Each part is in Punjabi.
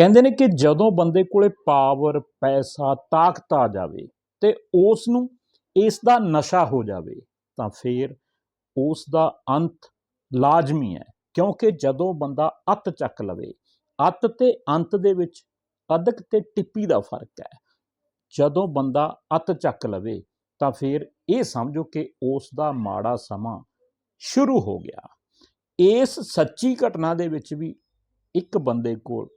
ਕਹਿੰਦੇ ਨੇ ਕਿ ਜਦੋਂ ਬੰਦੇ ਕੋਲੇ ਪਾਵਰ ਪੈਸਾ, ਤਾਕਤ ਆ ਜਾਵੇ ਤੇ ਉਸ ਨੂੰ ਇਸ ਦਾ ਨਸ਼ਾ ਹੋ ਜਾਵੇ, ਤਾਂ ਫਿਰ ਉਸ ਦਾ ਅੰਤ ਲਾਜ਼ਮੀ ਹੈ। ਕਿਉਂਕਿ ਜਦੋਂ ਬੰਦਾ ਅੱਤ ਚੱਕ ਲਵੇ, ਅੱਤ ਤੇ ਅੰਤ ਦੇ ਵਿੱਚ ਅਦਕ ਤੇ ਟਿੱਪੀ ਦਾ ਫ਼ਰਕ ਹੈ। ਜਦੋਂ ਬੰਦਾ ਅੱਤ ਚੱਕ ਲਵੇ, ਤਾਂ ਫਿਰ ਇਹ ਸਮਝੋ ਕਿ ਉਸ ਦਾ ਮਾੜਾ ਸਮਾਂ ਸ਼ੁਰੂ ਹੋ ਗਿਆ। ਇਸ ਸੱਚੀ ਘਟਨਾ ਦੇ ਵਿੱਚ ਵੀ ਇੱਕ ਬੰਦੇ ਕੋਲ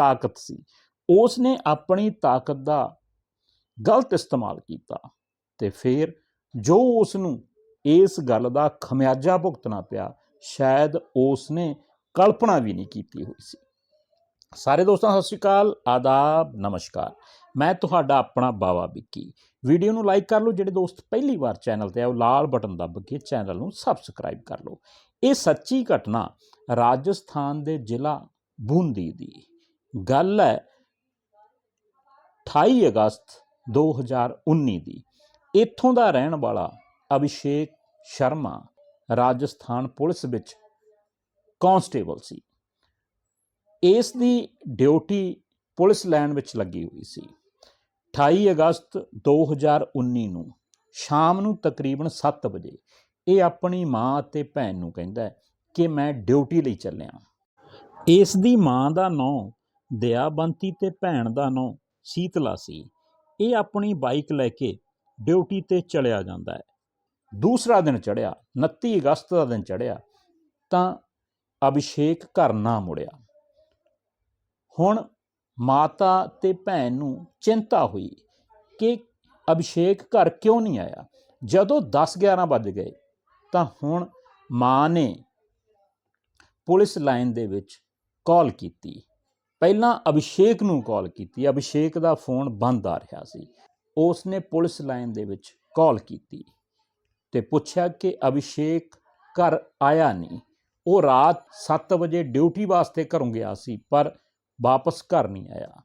ਤਾਕਤ ਸੀ। ਉਸ ਨੇ ਆਪਣੀ ਤਾਕਤ ਦਾ ਗਲਤ ਇਸਤੇਮਾਲ ਕੀਤਾ ਤੇ ਫਿਰ ਜੋ ਉਸ ਨੂੰ ਇਸ ਗੱਲ ਦਾ ਖਮਿਆਜਾ ਭੁਗਤਣਾ ਪਿਆ, ਸ਼ਾਇਦ ਉਸ ਨੇ ਕਲਪਨਾ ਵੀ ਨਹੀਂ ਕੀਤੀ ਹੋਈ ਸੀ। ਸਾਰੇ ਦੋਸਤਾਂ, ਸਤਿ ਸ਼੍ਰੀ ਅਕਾਲ, ਆਦਾਬ, ਨਮਸਕਾਰ। ਮੈਂ ਤੁਹਾਡਾ ਆਪਣਾ ਬਾਵਾ ਵਿੱਕੀ। ਵੀਡੀਓ ਨੂੰ ਲਾਈਕ ਕਰ ਲਓ, ਜਿਹੜੇ ਦੋਸਤ ਪਹਿਲੀ ਵਾਰ ਚੈਨਲ ਤੇ ਆਏ ਉਹ ਲਾਲ ਬਟਨ ਦੱਬ ਕੇ ਚੈਨਲ ਨੂੰ ਸਬਸਕ੍ਰਾਈਬ ਕਰ ਲਓ। ਇਹ ਸੱਚੀ ਘਟਨਾ ਰਾਜਸਥਾਨ ਦੇ ਜ਼ਿਲ੍ਹਾ ਬੂੰਦੀ ਦੀ ਗੱਲ ਹੈ 28 ਅਗਸਤ 2019 ਦੀ। ਇੱਥੋਂ ਦਾ ਰਹਿਣ ਵਾਲਾ ਅਭਿਸ਼ੇਕ ਸ਼ਰਮਾ ਰਾਜਸਥਾਨ ਪੁਲਿਸ ਵਿੱਚ ਕਾਂਸਟੇਬਲ ਸੀ। ਇਸ ਦੀ ਡਿਊਟੀ ਪੁਲਿਸ ਲਾਈਨ ਵਿੱਚ ਲੱਗੀ ਹੋਈ ਸੀ। 28 ਅਗਸਤ 2019 ਨੂੰ ਸ਼ਾਮ ਨੂੰ ਤਕਰੀਬਨ 7 ਵਜੇ ਇਹ ਆਪਣੀ ਮਾਂ ਅਤੇ ਭੈਣ ਨੂੰ ਕਹਿੰਦਾ ਕਿ ਮੈਂ ਡਿਊਟੀ ਲਈ ਚੱਲਿਆ। ਇਸ ਦੀ ਮਾਂ ਦਾ ਨਾਂ ਦਿਆਬੰਤੀ ਤੇ ਭੈਣ ਦਾ ਨਾਂ ਸੀਤਲਾ ਸੀ। ਇਹ ਆਪਣੀ ਬਾਈਕ ਲੈ ਕੇ ਡਿਊਟੀ ਤੇ ਚਲਿਆ ਜਾਂਦਾ ਹੈ। ਦੂਸਰਾ ਦਿਨ ਚੜਿਆ 29 ਅਗਸਤ ਦਾ ਦਿਨ ਚੜਿਆ ਤਾਂ ਅਭਿਸ਼ੇਕ ਘਰ ਨਾ ਮੁੜਿਆ। ਹੁਣ ਮਾਤਾ ਤੇ ਭੈਣ ਨੂੰ ਚਿੰਤਾ ਹੋਈ ਕਿ ਅਭਿਸ਼ੇਕ ਘਰ ਕਿਉਂ ਨਹੀਂ ਆਇਆ? ਜਦੋਂ 10 11 ਵੱਜ ਗਏ, ਤਾਂ ਹੁਣ ਮਾਂ ਨੇ ਪੁਲਿਸ ਲਾਈਨ ਦੇ ਵਿੱਚ ਕਾਲ ਕੀਤੀ। ਪਹਿਲਾਂ ਅਭਿਸ਼ੇਕ ਨੂੰ ਕਾਲ ਕੀਤੀ, ਅਭਿਸ਼ੇਕ ਦਾ ਫੋਨ ਬੰਦ ਆ ਰਿਹਾ ਸੀ। ਉਸ ਨੇ ਪੁਲਿਸ ਲਾਈਨ ਦੇ ਵਿੱਚ ਕਾਲ ਕੀਤੀ ਤੇ ਪੁੱਛਿਆ ਕਿ ਅਭਿਸ਼ੇਕ ਘਰ ਆਇਆ ਨਹੀਂ। ਉਹ ਰਾਤ 7 ਵਜੇ ਡਿਊਟੀ ਵਾਸਤੇ ਘਰੋਂ ਗਿਆ ਸੀ, ਪਰ ਵਾਪਸ ਘਰ ਨਹੀਂ ਆਇਆ।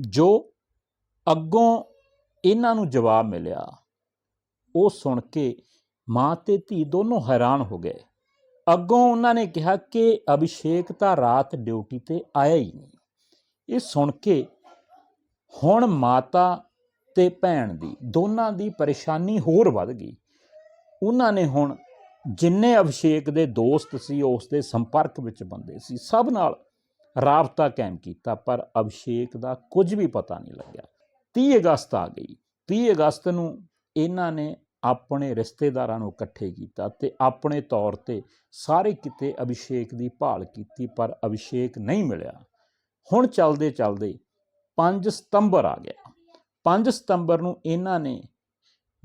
ਜੋ ਅੱਗੋਂ ਇਹਨਾਂ ਨੂੰ ਜਵਾਬ ਮਿਲਿਆ, ਉਹ ਸੁਣ ਕੇ ਮਾਂ ਤੇ ਧੀ ਦੋਨੋਂ ਹੈਰਾਨ ਹੋ ਗਏ। ਅੱਗੋਂ ਉਹਨਾਂ ਨੇ ਕਿਹਾ ਕਿ ਅਭਿਸ਼ੇਕ ਤਾਂ ਰਾਤ ਡਿਊਟੀ ਤੇ ਆਇਆ ਹੀ ਨਹੀਂ। ਇਹ ਸੁਣ ਕੇ ਹੁਣ ਮਾਤਾ ਤੇ ਭੈਣ ਦੀ ਦੋਨਾਂ ਦੀ ਪਰੇਸ਼ਾਨੀ ਹੋਰ ਵੱਧ ਗਈ। ਉਹਨਾਂ ਨੇ ਹੁਣ ਜਿੰਨੇ ਅਭਿਸ਼ੇਕ ਦੇ ਦੋਸਤ ਸੀ, ਉਸ ਦੇ ਸੰਪਰਕ ਵਿੱਚ ਬੰਦੇ ਸੀ, ਸਭ ਨਾਲ ਰਾਬਤਾ ਕਾਇਮ ਕੀਤਾ, ਪਰ ਅਭਿਸ਼ੇਕ ਦਾ ਕੁਝ ਵੀ ਪਤਾ ਨਹੀਂ ਲੱਗਿਆ। 30 ਅਗਸਤ ਆ ਗਈ। 30 ਅਗਸਤ ਨੂੰ ਇਹਨਾਂ ਨੇ ਆਪਣੇ ਰਿਸ਼ਤੇਦਾਰਾਂ ਨੂੰ ਇਕੱਠੇ ਕੀਤਾ ਤੇ ਆਪਣੇ ਤੌਰ ਤੇ ਸਾਰੇ ਕਿਤੇ ਅਭਿਸ਼ੇਕ ਦੀ ਭਾਲ ਕੀਤੀ, ਪਰ ਅਭਿਸ਼ੇਕ ਨਹੀਂ ਮਿਲਿਆ। ਹੁਣ ਚੱਲਦੇ ਚੱਲਦੇ 5 ਸਤੰਬਰ ਆ ਗਿਆ। 5 ਸਤੰਬਰ ਨੂੰ ਇਹਨਾਂ ਨੇ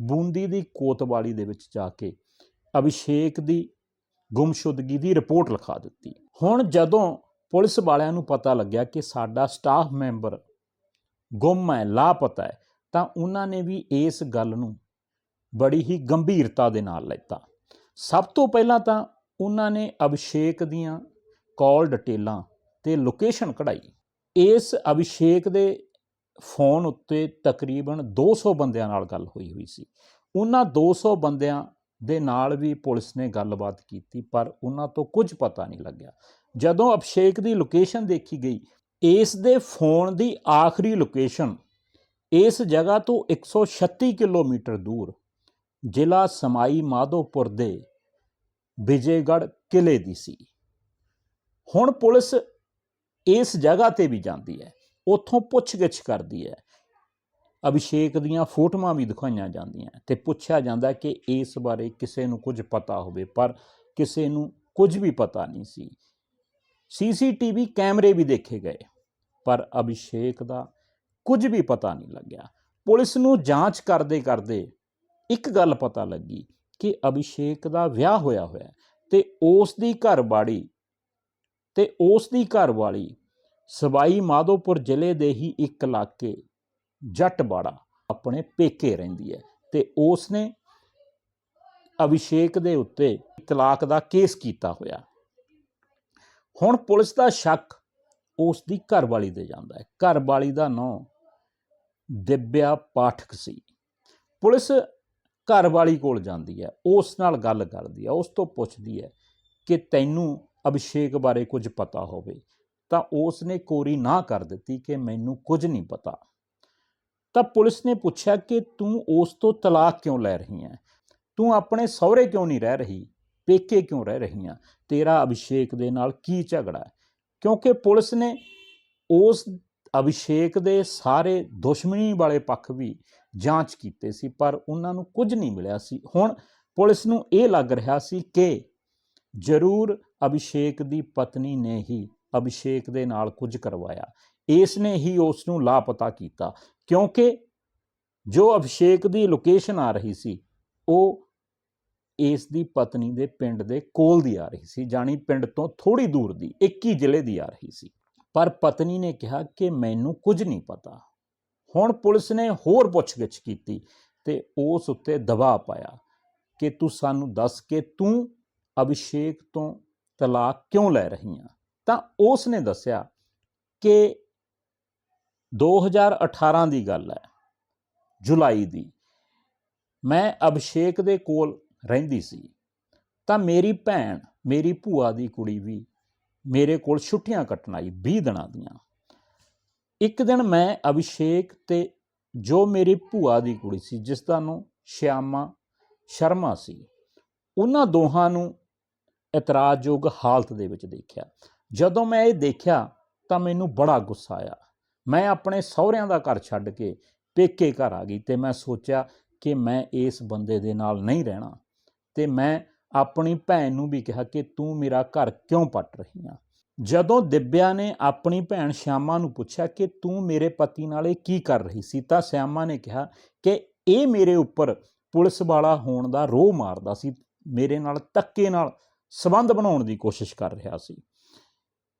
ਬੂੰਦੀ ਦੀ ਕੋਤਵਾਲੀ ਦੇ ਵਿੱਚ ਜਾ ਕੇ ਅਭਿਸ਼ੇਕ ਦੀ ਗੁੰਮਸ਼ੁਦਗੀ ਦੀ ਰਿਪੋਰਟ ਲਿਖਾ ਦਿੱਤੀ। ਹੁਣ ਜਦੋਂ ਪੁਲਿਸ ਵਾਲਿਆਂ ਨੂੰ ਪਤਾ ਲੱਗਿਆ ਕਿ ਸਾਡਾ ਸਟਾਫ ਮੈਂਬਰ ਗੁੰਮ ਹੈ, ਲਾਪਤਾ ਹੈ, ਤਾਂ ਉਹਨਾਂ ਨੇ ਵੀ ਇਸ ਗੱਲ ਨੂੰ ਬੜੀ ਹੀ ਗੰਭੀਰਤਾ ਦੇ ਨਾਲ ਲੈਤਾ। ਸਭ ਤੋਂ ਪਹਿਲਾਂ ਤਾਂ ਉਹਨਾਂ ਨੇ ਅਭਿਸ਼ੇਕ ਦੀਆਂ ਕਾਲ ਡਿਟੇਲਾਂ ਤੇ ਲੋਕੇਸ਼ਨ ਕਢਾਈ। ਇਸ ਅਭਿਸ਼ੇਕ ਦੇ ਫੋਨ ਉੱਤੇ ਤਕਰੀਬਨ 200 ਬੰਦਿਆਂ ਨਾਲ ਗੱਲ ਹੋਈ ਹੋਈ ਸੀ। ਉਹਨਾਂ 200 ਬੰਦਿਆਂ ਦੇ ਨਾਲ ਵੀ ਪੁਲਿਸ ਨੇ ਗੱਲਬਾਤ ਕੀਤੀ, ਪਰ ਉਹਨਾਂ ਤੋਂ ਕੁਝ ਪਤਾ ਨਹੀਂ ਲੱਗਿਆ। ਜਦੋਂ ਅਭਿਸ਼ੇਕ ਦੀ ਲੋਕੇਸ਼ਨ ਦੇਖੀ ਗਈ, ਇਸ ਦੇ ਫੋਨ ਦੀ ਆਖਰੀ ਲੋਕੇਸ਼ਨ ਇਸ ਜਗ੍ਹਾ ਤੋਂ 136 ਕਿਲੋਮੀਟਰ ਦੂਰ ਜ਼ਿਲ੍ਹਾ ਸਮਾਈ ਮਾਧੋਪੁਰ ਦੇ ਵਿਜੇਗੜ੍ਹ ਕਿਲੇ ਦੀ ਸੀ। ਹੁਣ ਪੁਲਿਸ ਇਸ ਜਗ੍ਹਾ ਤੇ ਵੀ ਜਾਂਦੀ ਹੈ। ਉੱਥੋਂ ਪੁੱਛਗਿੱਛ ਕਰਦੀ ਹੈ। ਅਭਿਸ਼ੇਕ ਦੀਆਂ ਫੋਟੋਆਂ ਵੀ ਦਿਖਾਈਆਂ ਜਾਂਦੀਆਂ ਤੇ ਪੁੱਛਿਆ ਜਾਂਦਾ ਕਿ ਇਸ ਬਾਰੇ ਕਿਸੇ ਨੂੰ ਕੁਝ ਪਤਾ ਹੋਵੇ, ਪਰ ਕਿਸੇ ਨੂੰ ਕੁਝ ਵੀ ਪਤਾ ਨਹੀਂ ਸੀ। ਸੀਸੀਟੀਵੀ ਕੈਮਰੇ ਵੀ ਦੇਖੇ ਗਏ, ਪਰ ਅਭਿਸ਼ੇਕ ਦਾ ਕੁਝ ਵੀ ਪਤਾ ਨਹੀਂ ਲੱਗਿਆ। ਪੁਲਿਸ ਨੂੰ ਜਾਂਚ ਕਰਦੇ ਕਰਦੇ ਇੱਕ ਗੱਲ ਪਤਾ ਲੱਗੀ ਕਿ ਅਭਿਸ਼ੇਕ ਦਾ ਵਿਆਹ ਹੋਇਆ ਹੋਇਆ ਹੈ ਤੇ ਉਸ ਦੀ ਘਰਵਾੜੀ ਤੇ ਉਸ ਦੀ ਘਰਵਾਲੀ ਸਵਾਈ ਮਾਧੋਪੁਰ ਜ਼ਿਲ੍ਹੇ ਦੇ ਹੀ ਇੱਕ ਇਲਾਕੇ ਜੱਟਬਾੜਾ ਆਪਣੇ ਪੇਕੇ ਰਹਿੰਦੀ ਹੈ ਤੇ ਉਸ ਨੇ ਅਭਿਸ਼ੇਕ ਦੇ ਉੱਤੇ ਤਲਾਕ ਦਾ ਕੇਸ ਕੀਤਾ ਹੋਇਆ। ਹੁਣ ਪੁਲਿਸ ਦਾ ਸ਼ੱਕ ਉਸ ਦੀ ਘਰਵਾਲੀ ਤੇ ਜਾਂਦਾ ਹੈ। ਘਰਵਾਲੀ ਦਾ ਨਾਂ ਦਿਵਿਆ ਪਾਠਕ ਸੀ। ਪੁਲਿਸ ਘਰਵਾਲੀ ਕੋਲ ਜਾਂਦੀ ਹੈ, ਉਸ ਨਾਲ ਗੱਲ ਕਰਦੀ ਹੈ, ਉਸ ਤੋਂ ਪੁੱਛਦੀ ਹੈ ਕਿ ਤੈਨੂੰ ਅਭਿਸ਼ੇਕ ਬਾਰੇ ਕੁਝ ਪਤਾ ਹੋਵੇ। ਤਾਂ ਉਸ ਨੇ ਕੋਰੀ ਨਾ ਕਰ ਦਿੱਤੀ ਕਿ ਮੈਨੂੰ ਕੁਝ ਨਹੀਂ ਪਤਾ। ਤਾਂ ਪੁਲਿਸ ਨੇ ਪੁੱਛਿਆ ਕਿ ਤੂੰ ਉਸ ਤੋਂ ਤਲਾਕ ਕਿਉਂ ਲੈ ਰਹੀ ਹੈ? ਤੂੰ ਆਪਣੇ ਸਹੁਰੇ ਕਿਉਂ ਨਹੀਂ ਰਹਿ ਰਹੀ? ਪੇਕੇ ਕਿਉਂ ਰਹਿ ਰਹੀ ਹੈ? ਤੇਰਾ ਅਭਿਸ਼ੇਕ ਦੇ ਨਾਲ ਕੀ ਝਗੜਾ ਹੈ? ਕਿਉਂਕਿ ਪੁਲਿਸ ਨੇ ਉਸ ਅਭਿਸ਼ੇਕ ਦੇ ਸਾਰੇ ਦੁਸ਼ਮਣੀ ਵਾਲੇ ਪੱਖ ਵੀ ਜਾਂਚ ਕੀਤੇ ਸੀ, ਪਰ ਉਹਨਾਂ ਨੂੰ ਕੁਝ ਨਹੀਂ ਮਿਲਿਆ ਸੀ। ਹੁਣ ਪੁਲਿਸ ਨੂੰ ਇਹ ਲੱਗ ਰਿਹਾ ਸੀ ਕਿ ਜ਼ਰੂਰ ਅਭਿਸ਼ੇਕ ਦੀ ਪਤਨੀ ਨੇ ਹੀ ਅਭਿਸ਼ੇਕ ਦੇ ਨਾਲ ਕੁਝ ਕਰਵਾਇਆ। ਇਸ ਨੇ ਹੀ ਉਸ ਨੂੰ ਲਾਪਤਾ ਕੀਤਾ, ਕਿਉਂਕਿ ਜੋ ਅਭਿਸ਼ੇਕ ਦੀ ਲੋਕੇਸ਼ਨ ਆ ਰਹੀ ਸੀ, ਉਹ ਇਸ ਦੀ ਪਤਨੀ ਦੇ ਪਿੰਡ ਦੇ ਕੋਲ ਦੀ ਆ ਰਹੀ ਸੀ, ਜਾਣੀ ਪਿੰਡ ਤੋਂ ਥੋੜੀ ਦੂਰ ਦੀ 21 ਜ਼ਿਲ੍ਹੇ ਦੀ ਆ ਰਹੀ ਸੀ। ਪਰ ਪਤਨੀ ਨੇ ਕਿਹਾ ਕਿ ਮੈਨੂੰ ਕੁਝ ਨਹੀਂ ਪਤਾ। ਹੁਣ ਪੁਲਿਸ ਨੇ ਹੋਰ ਪੁੱਛਗਿੱਛ ਕੀਤੀ ਤੇ ਉਸ ਉੱਤੇ ਦਬਾਅ ਪਾਇਆ ਕਿ ਤੂੰ ਸਾਨੂੰ ਦੱਸ ਕੇ ਤੂੰ ਅਭਿਸ਼ੇਕ ਤੋਂ ਤਲਾਕ ਕਿਉਂ ਲੈ ਰਹੀ ਆ? ਤਾਂ ਉਸ ਨੇ ਦੱਸਿਆ ਕਿ 2018 ਦੀ ਗੱਲ ਹੈ, ਜੁਲਾਈ ਦੀ। ਮੈਂ ਅਭਿਸ਼ੇਕ ਦੇ ਕੋਲ ਰਹਿੰਦੀ ਸੀ। ਤਾਂ ਮੇਰੀ ਭੈਣ, ਮੇਰੀ ਭੂਆ ਦੀ ਕੁੜੀ ਵੀ ਮੇਰੇ ਕੋਲ ਛੁੱਟੀਆਂ ਕੱਟਣ ਆਈ 20 ਦਿਨਾਂ ਦੀਆਂ। ਇੱਕ ਦਿਨ ਮੈਂ ਅਭਿਸ਼ੇਕ ਤੇ ਜੋ ਮੇਰੀ ਭੂਆ ਦੀ ਕੁੜੀ ਸੀ, ਜਿਸ ਦਾ ਨਾਮ ਸ਼ਿਆਮਾ ਸ਼ਰਮਾ ਸੀ, ਉਹਨਾਂ ਦੋਹਾਂ ਨੂੰ ਇਤਰਾਜ਼ਯੋਗ ਹਾਲਤ ਦੇ ਵਿੱਚ ਦੇਖਿਆ। ਜਦੋਂ ਮੈਂ ਇਹ ਦੇਖਿਆ ਤਾਂ ਮੈਨੂੰ ਬੜਾ ਗੁੱਸਾ ਆਇਆ। ਮੈਂ ਆਪਣੇ ਸਹੁਰਿਆਂ ਦਾ ਘਰ ਛੱਡ ਕੇ ਪੇਕੇ ਘਰ ਆ ਗਈ ਤੇ ਮੈਂ ਸੋਚਿਆ ਕਿ ਮੈਂ ਇਸ ਬੰਦੇ ਦੇ ਨਾਲ ਨਹੀਂ ਰਹਿਣਾ ਤੇ ਮੈਂ ਆਪਣੀ ਭੈਣ ਨੂੰ ਵੀ ਕਿਹਾ ਕਿ ਤੂੰ ਮੇਰਾ ਘਰ ਕਿਉਂ ਪੱਟ ਰਹੀ ਆ? ਜਦੋਂ ਦਿਵਿਆ ਨੇ ਆਪਣੀ ਭੈਣ ਸ਼ਿਆਮਾ ਨੂੰ ਪੁੱਛਿਆ ਕਿ ਤੂੰ ਮੇਰੇ ਪਤੀ ਨਾਲ ਇਹ ਕੀ ਕਰ ਰਹੀ ਸੀ, ਤਾਂ ਸ਼ਿਆਮਾ ਨੇ ਕਿਹਾ ਕਿ ਇਹ ਮੇਰੇ ਉੱਪਰ ਪੁਲਿਸ ਵਾਲਾ ਹੋਣ ਦਾ ਰੋਹ ਮਾਰਦਾ ਸੀ, ਮੇਰੇ ਨਾਲ ਧੱਕੇ ਨਾਲ ਸਬੰਧ ਬਣਾਉਣ ਦੀ ਕੋਸ਼ਿਸ਼ ਕਰ ਰਿਹਾ ਸੀ।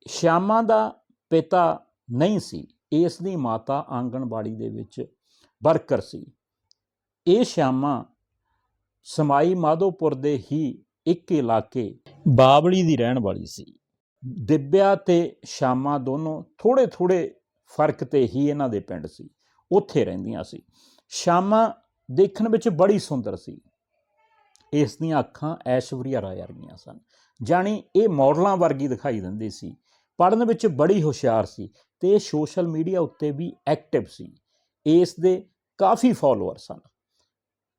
ਸ਼ਿਆਮਾ ਦਾ ਪਿਤਾ ਨਹੀਂ ਸੀ, ਇਸ ਦੀ ਮਾਤਾ ਆਂਗਣਵਾੜੀ ਦੇ ਵਿੱਚ ਵਰਕਰ ਸੀ। ਇਹ ਸ਼ਿਆਮਾ ਸਮਾਈ ਮਾਧੋਪੁਰ ਦੇ ਹੀ ਇੱਕ ਇਲਾਕੇ ਬਾਵਲੀ ਦੀ ਰਹਿਣ ਵਾਲੀ ਸੀ। ਦਿਵਿਆ ਤੇ ਸ਼ਾਮਾ ਦੋਨੋਂ ਥੋੜੇ ਥੋੜੇ ਫ਼ਰਕ ਤੇ ਹੀ ਇਹਨਾਂ ਦੇ ਪਿੰਡ ਸੀ, ਉੱਥੇ ਰਹਿੰਦੀਆਂ ਸੀ। ਸ਼ਾਮਾ ਦੇਖਣ ਵਿੱਚ ਬੜੀ ਸੁੰਦਰ ਸੀ। ਇਸ ਦੀਆਂ ਅੱਖਾਂ ਐਸ਼ਵਰੀਆ ਰਾਏ ਵਰਗੀਆਂ ਸਨ, ਜਾਣੀ ਇਹ ਮਾਡਲਾਂ ਵਰਗੀ ਦਿਖਾਈ ਦਿੰਦੀ ਸੀ। ਪੜਨ ਵਿੱਚ ਬੜੀ ਹੁਸ਼ਿਆਰ ਸੀ ਤੇ ਇਹ ਸੋਸ਼ਲ ਮੀਡੀਆ ਉੱਤੇ ਵੀ ਐਕਟਿਵ ਸੀ। ਇਸ ਦੇ ਕਾਫੀ ਫਾਲੋਅਰ ਸਨ।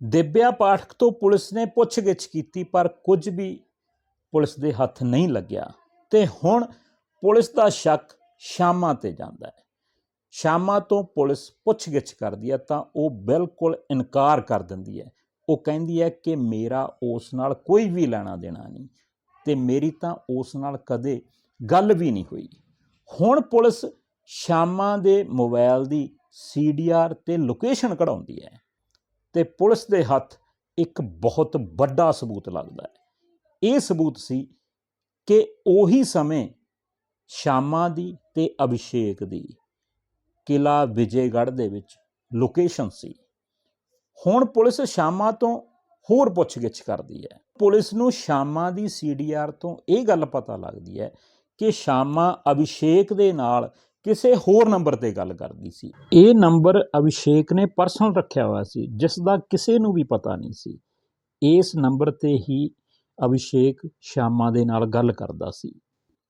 ਦਿਵਿਆ ਪਾਠਕ ਤੋਂ ਪੁਲਿਸ ਨੇ ਪੁੱਛਗਿੱਛ ਕੀਤੀ, ਪਰ ਕੁਝ ਵੀ ਪੁਲਿਸ ਦੇ ਹੱਥ ਨਹੀਂ ਲੱਗਿਆ। ਤੇ ਹੁਣ ਪੁਲਿਸ ਦਾ ਸ਼ੱਕ ਸ਼ਾਮਾਂ ਤੇ ਜਾਂਦਾ ਹੈ। ਸ਼ਾਮਾਂ ਤੋਂ ਪੁਲਿਸ ਪੁੱਛਗਿੱਛ ਕਰਦੀ ਹੈ ਤਾਂ ਉਹ ਬਿਲਕੁਲ ਇਨਕਾਰ ਕਰ ਦਿੰਦੀ ਹੈ। ਉਹ ਕਹਿੰਦੀ ਹੈ ਕਿ ਮੇਰਾ ਉਸ ਨਾਲ ਕੋਈ ਵੀ ਲੈਣਾ ਦੇਣਾ ਨਹੀਂ ਤੇ ਮੇਰੀ ਤਾਂ ਉਸ ਨਾਲ ਕਦੇ ਗੱਲ ਵੀ ਨਹੀਂ ਹੋਈ। ਹੁਣ ਪੁਲਿਸ ਸ਼ਾਮਾਂ ਦੇ ਮੋਬਾਈਲ ਦੀ ਸੀਡੀਆਰ ਤੇ ਲੋਕੇਸ਼ਨ ਕਢਾਉਂਦੀ ਹੈ ਤੇ ਪੁਲਿਸ ਦੇ ਹੱਥ ਇੱਕ ਬਹੁਤ ਵੱਡਾ ਸਬੂਤ ਲੱਗਦਾ ਹੈ। ਇਹ ਸਬੂਤ ਸੀ ਕਿ ਉਹੀ ਸਮੇਂ ਸ਼ਾਮਾਂ ਦੀ ਤੇ ਅਭਿਸ਼ੇਕ ਦੀ ਕਿਲਾ ਵਿਜੇਗੜ੍ਹ ਦੇ ਵਿੱਚ ਲੋਕੇਸ਼ਨ ਸੀ। ਹੁਣ ਪੁਲਿਸ ਸ਼ਾਮਾਂ ਤੋਂ ਹੋਰ ਪੁੱਛਗਿੱਛ ਕਰਦੀ ਹੈ। ਪੁਲਿਸ ਨੂੰ ਸ਼ਾਮਾਂ ਦੀ ਸੀਡੀਆਰ ਤੋਂ ਇਹ ਗੱਲ ਪਤਾ ਲੱਗਦੀ ਹੈ ਕਿ ਸ਼ਾਮਾ ਅਭਿਸ਼ੇਕ ਦੇ ਨਾਲ ਕਿਸੇ ਹੋਰ ਨੰਬਰ ਤੇ ਗੱਲ ਕਰਦੀ ਸੀ। ਇਹ ਨੰਬਰ ਅਭਿਸ਼ੇਕ ਨੇ ਪਰਸਨਲ ਰੱਖਿਆ ਹੋਇਆ ਸੀ ਜਿਸ ਦਾ ਕਿਸੇ ਨੂੰ ਵੀ ਪਤਾ ਨਹੀਂ ਸੀ। ਇਸ ਨੰਬਰ ਤੇ ਹੀ ਅਭਿਸ਼ੇਕ ਸ਼ਾਮਾ ਦੇ ਨਾਲ ਗੱਲ ਕਰਦਾ ਸੀ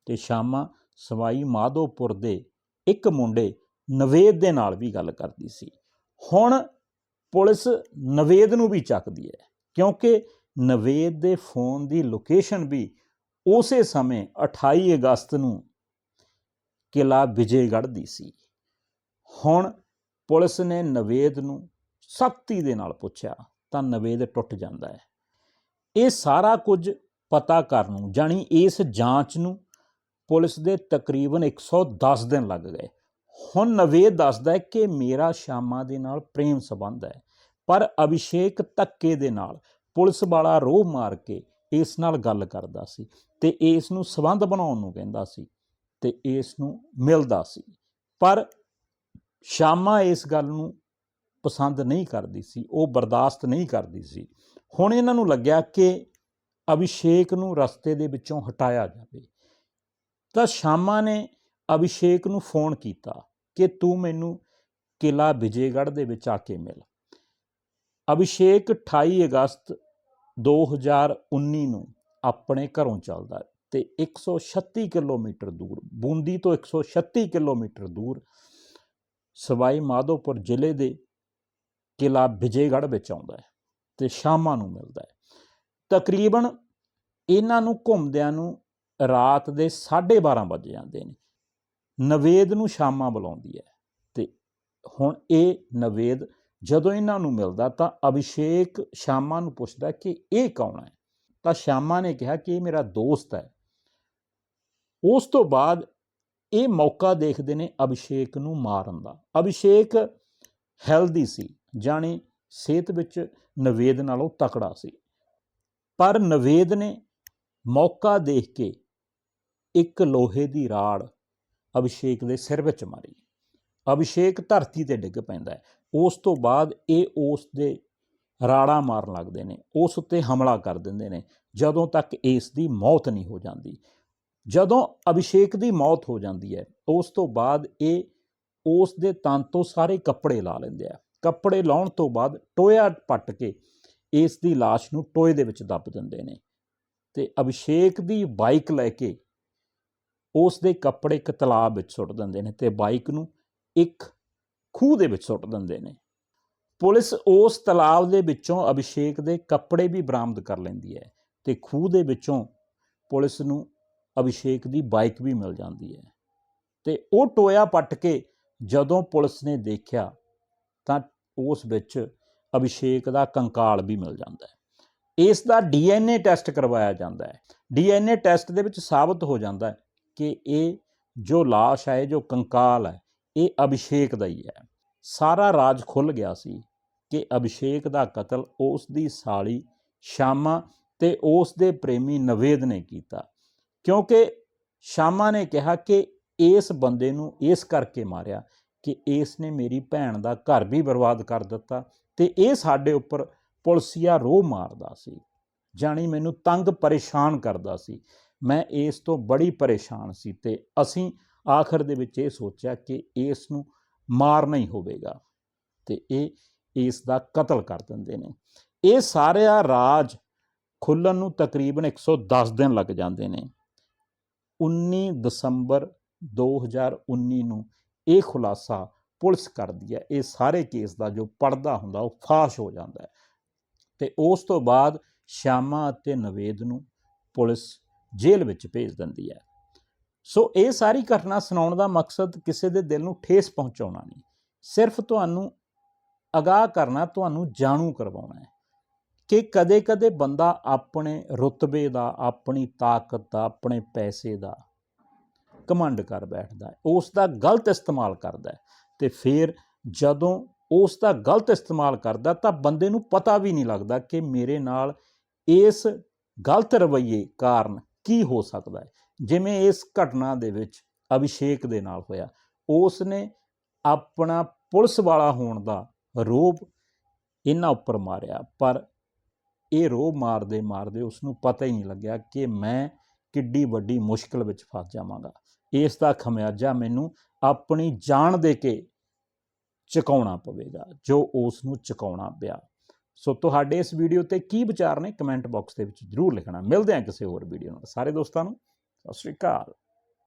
ਤੇ ਸ਼ਾਮਾ ਸਵਾਈ ਮਾਧੋਪੁਰ ਦੇ ਇੱਕ ਮੁੰਡੇ ਨਵੇਦ ਦੇ ਨਾਲ ਵੀ ਗੱਲ ਕਰਦੀ ਸੀ। ਹੁਣ ਪੁਲਿਸ ਨਵੇਦ ਨੂੰ ਵੀ ਚੱਕਦੀ ਹੈ ਕਿਉਂਕਿ ਨਵੇਦ ਦੇ ਫੋਨ ਦੀ ਲੋਕੇਸ਼ਨ ਵੀ ਉਸੇ ਸਮੇਂ 28 ਅਗਸਤ ਨੂੰ ਕਿਲਾ ਵਿਜੇਗੜ੍ਹ ਦੀ ਸੀ। ਹੁਣ ਪੁਲਿਸ ਨੇ ਨਵੇਦ ਨੂੰ ਸਖਤੀ ਦੇ ਨਾਲ ਪੁੱਛਿਆ ਤਾਂ ਨਵੇਦ ਟੁੱਟ ਜਾਂਦਾ ਹੈ। ਇਹ ਸਾਰਾ ਕੁਝ ਪਤਾ ਕਰਨ ਨੂੰ, ਜਾਣੀ ਇਸ ਜਾਂਚ ਨੂੰ ਪੁਲਿਸ ਦੇ ਤਕਰੀਬਨ 110 ਦਿਨ ਲੱਗ ਗਏ। ਹੁਣ ਨਵੇਦ ਦੱਸਦਾ ਹੈ ਕਿ ਮੇਰਾ ਸ਼ਾਮਾ ਦੇ ਨਾਲ ਪ੍ਰੇਮ ਸੰਬੰਧ ਹੈ, ਪਰ ਅਭਿਸ਼ੇਕ ਧੱਕੇ ਦੇ ਨਾਲ ਪੁਲਿਸ ਵਾਲਾ ਰੋਹ ਮਾਰ ਕੇ ਇਸ ਨਾਲ ਗੱਲ ਕਰਦਾ ਸੀ ਤੇ ਇਸ ਨੂੰ ਸੰਬੰਧ ਬਣਾਉਣ ਨੂੰ ਕਹਿੰਦਾ ਸੀ ਤੇ ਇਸ ਨੂੰ ਮਿਲਦਾ ਸੀ। ਪਰ ਸ਼ਾਮਾ ਇਸ ਗੱਲ ਨੂੰ ਪਸੰਦ ਨਹੀਂ ਕਰਦੀ ਸੀ, ਉਹ ਬਰਦਾਸ਼ਤ ਨਹੀਂ ਕਰਦੀ ਸੀ ਹੁਣ ਇਹਨਾਂ ਨੂੰ ਲੱਗਿਆ ਕਿ ਅਭਿਸ਼ੇਕ ਨੂੰ ਰਸਤੇ ਦੇ ਵਿੱਚੋਂ ਹਟਾਇਆ ਜਾਵੇ। ਤਾਂ ਸ਼ਾਮਾ ਨੇ ਅਭਿਸ਼ੇਕ ਨੂੰ ਫੋਨ ਕੀਤਾ ਕਿ ਤੂੰ ਮੈਨੂੰ ਕਿਲਾ ਵਿਜੇਗੜ੍ਹ ਦੇ ਵਿੱਚ ਆ ਕੇ ਮਿਲ। ਅਭਿਸ਼ੇਕ 28 ਅਗਸਤ 2019 ਨੂੰ ਆਪਣੇ ਘਰੋਂ ਚੱਲਦਾ ਹੈ ਤੇ 136 ਕਿਲੋਮੀਟਰ ਦੂਰ, ਬੂੰਦੀ ਤੋਂ 136 ਕਿਲੋਮੀਟਰ ਦੂਰ ਸਵਾਈ ਮਾਧੋਪੁਰ ਜ਼ਿਲ੍ਹੇ ਦੇ ਕਿਲਾ ਵਿਜੇਗੜ੍ਹ ਵਿੱਚ ਆਉਂਦਾ ਹੈ। ਤੇ ਸ਼ਾਮਾਂ ਨੂੰ ਮਿਲਦਾ ਹੈ। ਤਕਰੀਬਨ ਇਹਨਾਂ ਨੂੰ ਘੁੰਮਦਿਆਂ ਨੂੰ ਰਾਤ ਦੇ 12:30 ਵੱਜ ਜਾਂਦੇ ਨੇ। ਨਵੇਦ ਨੂੰ ਸ਼ਾਮਾਂ ਬੁਲਾਉਂਦੀ ਹੈ ਤੇ ਹੁਣ ਇਹ ਨਵੇਦ ਜਦੋਂ ਇਹਨਾਂ ਨੂੰ ਮਿਲਦਾ ਤਾਂ ਅਭਿਸ਼ੇਕ ਸ਼ਾਮਾਂ ਨੂੰ ਪੁੱਛਦਾ ਕਿ ਇਹ ਕੌਣ ਹੈ? ਤਾਂ ਸ਼ਾਮਾਂ ਨੇ ਕਿਹਾ ਕਿ ਇਹ ਮੇਰਾ ਦੋਸਤ ਹੈ। ਉਸ ਤੋਂ ਬਾਅਦ ਇਹ ਮੌਕਾ ਦੇਖਦੇ ਨੇ ਅਭਿਸ਼ੇਕ ਨੂੰ ਮਾਰਨ ਦਾ। ਅਭਿਸ਼ੇਕ ਹੈਲਦੀ ਸੀ, ਜਾਣੀ ਸਿਹਤ ਵਿੱਚ ਨਵੇਦ ਨਾਲੋਂ ਤਕੜਾ ਸੀ। ਪਰ ਨਵੇਦ ਨੇ ਮੌਕਾ ਦੇਖ ਕੇ ਇੱਕ ਲੋਹੇ ਦੀ ਰਾੜ ਅਭਿਸ਼ੇਕ ਦੇ ਸਿਰ ਵਿੱਚ ਮਾਰੀ। ਅਭਿਸ਼ੇਕ ਧਰਤੀ ਤੇ ਡਿੱਗ ਪੈਂਦਾ ਹੈ। ਉਸ ਤੋਂ ਬਾਅਦ ਇਹ ਉਸ ਦੇ ਰਾੜਾ ਮਾਰਨ ਲੱਗਦੇ ਨੇ। ਉਸ ਉੱਤੇ ਹਮਲਾ ਕਰ ਦਿੰਦੇ ਨੇ। ਜਦੋਂ ਤੱਕ ਇਸ ਦੀ ਮੌਤ ਨਹੀਂ ਹੋ ਜਾਂਦੀ। ਜਦੋਂ ਅਭਿਸ਼ੇਕ ਦੀ ਮੌਤ ਹੋ ਜਾਂਦੀ ਹੈ, ਉਸ ਤੋਂ ਬਾਅਦ ਇਹ ਉਸ ਦੇ ਤਨ ਤੋਂ ਸਾਰੇ ਕੱਪੜੇ ਲਾ ਲੈਂਦੇ ਆ। ਕੱਪੜੇ ਲਾਉਣ ਤੋਂ ਬਾਅਦ ਟੋਇਆ ਪੱਟ ਕੇ ਇਸ ਦੀ লাশ ਨੂੰ ਟੋਏ ਦੇ ਵਿੱਚ ਦੱਬ ਦਿੰਦੇ ਨੇ। ਤੇ ਅਭਿਸ਼ੇਕ ਦੀ ਬਾਈਕ ਲੈ ਕੇ ਉਸ ਦੇ ਕੱਪੜੇ ਇੱਕ ਤਲਾਬ ਵਿੱਚ ਸੁੱਟ ਦਿੰਦੇ ਨੇ ਤੇ ਬਾਈਕ ਨੂੰ ਇੱਕ ਖੂਹ ਦੇ ਵਿੱਚ ਸੁੱਟ ਦਿੰਦੇ ਨੇ। ਪੁਲਿਸ ਉਸ ਤਲਾਬ ਦੇ ਵਿੱਚੋਂ ਅਭਿਸ਼ੇਕ ਦੇ ਕੱਪੜੇ ਵੀ ਬਰਾਮਦ ਕਰ ਲੈਂਦੀ ਹੈ ਤੇ ਖੂਹ ਦੇ ਵਿੱਚੋਂ ਪੁਲਿਸ ਨੂੰ ਅਭਿਸ਼ੇਕ ਦੀ ਬਾਈਕ ਵੀ ਮਿਲ ਜਾਂਦੀ ਹੈ। ਤੇ ਉਹ ਟੋਇਆ ਪੱਟ ਕੇ ਜਦੋਂ ਪੁਲਿਸ ਨੇ ਦੇਖਿਆ ਤਾਂ ਉਸ ਵਿੱਚ ਅਭਿਸ਼ੇਕ ਦਾ ਕੰਕਾਲ ਵੀ ਮਿਲ ਜਾਂਦਾ ਹੈ। ਇਸ ਦਾ ਡੀਐਨਏ ਟੈਸਟ ਕਰਵਾਇਆ ਜਾਂਦਾ ਹੈ। ਡੀਐਨਏ ਟੈਸਟ ਦੇ ਵਿੱਚ ਸਾਬਤ ਹੋ ਜਾਂਦਾ ਹੈ ਕਿ ਇਹ ਜੋ ਲਾਸ਼ ਹੈ ਜੋ ਕੰਕਾਲ ਹੈ, ਇਹ ਅਭਿਸ਼ੇਕ ਦਾ ਹੀ ਹੈ। ਸਾਰਾ ਰਾਜ ਖੁੱਲ ਗਿਆ ਸੀ ਕਿ ਅਭਿਸ਼ੇਕ ਦਾ ਕਤਲ ਉਸ ਦੀ ਸਾਲੀ ਸ਼ਾਮਾ ਤੇ ਉਸ ਦੇ ਪ੍ਰੇਮੀ ਨਵੇਦ ਨੇ ਕੀਤਾ। ਕਿਉਂਕਿ ਸ਼ਾਮਾ ਨੇ ਕਿਹਾ ਕਿ ਇਸ ਬੰਦੇ ਨੂੰ ਇਸ ਕਰਕੇ ਮਾਰਿਆ ਕਿ ਇਸ ਨੇ ਮੇਰੀ ਭੈਣ ਦਾ ਘਰ ਵੀ ਬਰਬਾਦ ਕਰ ਦਿੱਤਾ ਤੇ ਇਹ ਸਾਡੇ ਉੱਪਰ ਪੁਲਸੀਆ ਰੋਹ ਮਾਰਦਾ ਸੀ। ਜਾਣੀ ਮੈਨੂੰ ਤੰਗ ਪਰੇਸ਼ਾਨ ਕਰਦਾ ਸੀ। ਮੈਂ ਇਸ ਤੋਂ ਬੜੀ ਪਰੇਸ਼ਾਨ ਸੀ ਤੇ ਅਸੀਂ ਆਖਰ ਦੇ ਵਿੱਚ ਇਹ ਸੋਚਿਆ ਕਿ ਇਸ ਨੂੰ ਮਾਰਨਾ ਹੀ ਹੋਵੇਗਾ ਤੇ ਇਹ ਇਸ ਦਾ ਕਤਲ ਕਰ ਦਿੰਦੇ ਨੇ। ਇਹ ਸਾਰਾ ਰਾਜ ਖੁੱਲਣ ਨੂੰ ਤਕਰੀਬਨ 110 ਦਿਨ ਲੱਗ ਜਾਂਦੇ ਨੇ। 19 ਦਸੰਬਰ 2019 ਨੂੰ ਇਹ ਖੁਲਾਸਾ ਪੁਲਿਸ ਕਰਦੀ ਹੈ, ਇਹ ਸਾਰੇ ਕੇਸ ਦਾ ਜੋ ਪਰਦਾ ਹੁੰਦਾ, ਉਹ ਫਾਸ਼ ਹੋ ਜਾਂਦਾ ਹੈ। ਤੇ ਉਸ ਤੋਂ ਬਾਅਦ ਸ਼ਾਮਾ ਅਤੇ ਨਵੇਦ ਨੂੰ ਪੁਲਿਸ ਜੇਲ੍ਹ ਵਿੱਚ ਭੇਜ ਦਿੰਦੀ ਹੈ। ਸੋ ਇਹ ਸਾਰੀ ਘਟਨਾ ਸੁਣਾਉਣ ਦਾ ਮਕਸਦ ਕਿਸੇ ਦੇ ਦਿਲ ਨੂੰ ਠੇਸ ਪਹੁੰਚਾਉਣਾ ਨਹੀਂ। ਸਿਰਫ ਤੁਹਾਨੂੰ ਅਗਾਹ ਕਰਨਾ, ਤੁਹਾਨੂੰ ਜਾਣੂ ਕਰਵਾਉਣਾ ਹੈ ਕਿ ਕਦੇ-ਕਦੇ ਬੰਦਾ ਆਪਣੇ ਰੁਤਬੇ ਦਾ, ਆਪਣੀ ਤਾਕਤ ਦਾ, ਆਪਣੇ ਪੈਸੇ ਦਾ ਕਮਾਂਡ ਕਰ ਬੈਠਦਾ ਹੈ ਉਸ ਦਾ ਗਲਤ ਇਸਤੇਮਾਲ ਕਰਦਾ ਹੈ ਤੇ ਫਿਰ ਜਦੋਂ ਉਸ ਦਾ ਗਲਤ ਇਸਤੇਮਾਲ ਕਰਦਾ ਤਾਂ ਬੰਦੇ ਨੂੰ ਪਤਾ ਵੀ ਨਹੀਂ ਲੱਗਦਾ ਕਿ ਮੇਰੇ ਨਾਲ ਇਸ ਗਲਤ ਰਵੱਈਏ ਕਾਰਨ ਕੀ ਹੋ ਸਕਦਾ ਹੈ। ਜਿਵੇਂ ਇਸ ਘਟਨਾ ਦੇ ਵਿੱਚ ਅਭਿਸ਼ੇਕ ਦੇ ਨਾਲ ਹੋਇਆ ਉਸ ਨੇ ਆਪਣਾ ਪੁਲਿਸ ਵਾਲਾ ਹੋਣ ਦਾ ਰੋਪ ਇਹਨਾਂ ਉੱਪਰ ਮਾਰਿਆ, ਪਰ ਇਹ ਰੋਬ ਮਾਰਦੇ ਮਾਰਦੇ ਉਸ ਨੂੰ ਪਤਾ ਹੀ ਨਹੀਂ ਲੱਗਿਆ ਕਿ ਮੈਂ ਕਿੱਡੀ ਵੱਡੀ ਮੁਸ਼ਕਲ ਵਿੱਚ ਫਸ ਜਾਵਾਂਗਾ। ਇਸ ਦਾ ਖਮਿਆਜਾ ਮੈਨੂੰ ਆਪਣੀ ਜਾਨ ਦੇ ਕੇ ਚੁਕਾਉਣਾ ਪਵੇਗਾ, ਜੋ ਉਸ ਨੂੰ ਚੁਕਾਉਣਾ ਪਿਆ। ਸੋ ਤੁਹਾਡੇ ਇਸ ਵੀਡੀਓ ਤੇ ਕੀ ਵਿਚਾਰ ਨੇ, ਕਮੈਂਟ ਬਾਕਸ ਦੇ ਵਿੱਚ ਜਰੂਰ ਲਿਖਣਾ। ਮਿਲਦੇ ਹਾਂ ਕਿਸੇ ਹੋਰ ਵੀਡੀਓ ਨਾਲ। ਸਾਰੇ ਦੋਸਤਾਂ ਨੂੰ, ਸਤਿ ਸ਼੍ਰੀ ਅਕਾਲ।